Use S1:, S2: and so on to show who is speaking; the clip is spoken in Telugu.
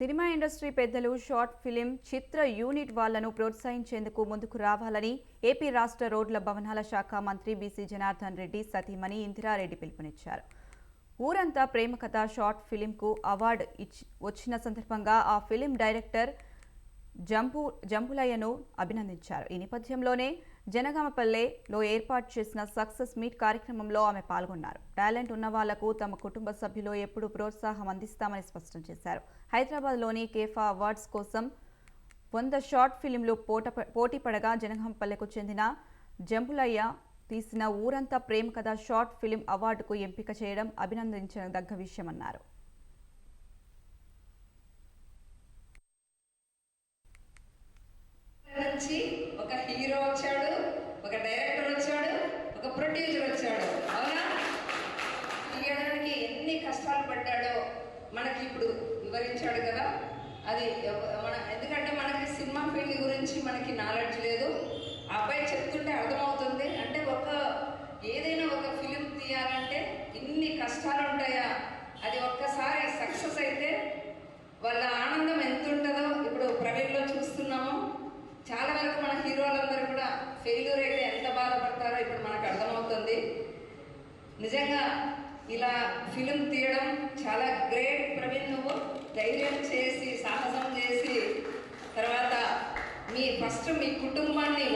S1: సినిమా ఇండస్ట్రీ పెద్దలు షార్ట్ ఫిలిం చిత్ర యూనిట్ వాళ్ళను ప్రోత్సహించేందుకు ముందుకు రావాలని ఏపీ రాష్ట్ర రోడ్ల భవనాల శాఖ మంత్రి బీసీ జనార్దన్ రెడ్డి సతీమణి ఇందిరారెడ్డి పిలుపునిచ్చారు. ఊరంతా ప్రేమ కథ షార్ట్ ఫిలింకు అవార్డు ఇచ్చి వచ్చిన సందర్భంగా ఆ ఫిలిం డైరెక్టర్ జంపు జంపులయ్యను అభినందించారు. ఈ నేపథ్యంలోనే జనగామపల్లెలో ఏర్పాటు చేసిన సక్సెస్ మీట్ కార్యక్రమంలో ఆమె పాల్గొన్నారు. టాలెంట్ ఉన్న వాళ్ళకు తమ కుటుంబ సభ్యులు ఎప్పుడూ ప్రోత్సాహం అందిస్తామని స్పష్టం చేశారు. హైదరాబాద్లోని కేఫా అవార్డ్స్ కోసం వంద షార్ట్ ఫిలింలు పోట పోటీ పడగా జనగామపల్లెకు చెందిన జంబులయ్య తీసిన ఊరంతా ప్రేమ కథ షార్ట్ ఫిలిం అవార్డుకు ఎంపిక చేయడం అభినందించదగ్గ విషయమన్నారు.
S2: నుంచి ఒక హీరో వచ్చాడు ఒక డైరెక్టర్ వచ్చాడు ఒక ప్రొడ్యూసర్ వచ్చాడు. అవునా? తీయడానికి ఎన్ని కష్టాలు పడ్డాడో మనకి ఇప్పుడు వివరించాడు కదా. అది మన ఎందుకంటే మనకి సినిమా ఫీల్డ్ గురించి మనకి నాలెడ్జ్ లేదు. ఆ అబ్బాయి చెప్తుంటే అర్థమవుతుంది. అంటే ఒక ఏదైనా ఒక ఫిలిం తీయాలంటే ఇన్ని కష్టాలు ఉంటాయా? అది ఒక్కసారి సక్సెస్ అయితే వాళ్ళ ఆనందం ఎంత ఉంటుందో ఇప్పుడు ప్రవీణ్లో చూస్తున్నాము. చాలా వరకు మన హీరోలందరూ కూడా ఫెయిల్యూర్ బాధపడతారో ఇప్పుడు మనకు అర్థమవుతుంది. నిజంగా ఇలా ఫిలిం తీయడం చాలా గ్రేట్ ప్రవీణ్. నువ్వు ధైర్యం చేసి సాహసం చేసి తర్వాత మీ ఫస్ట్ మీ కుటుంబాన్ని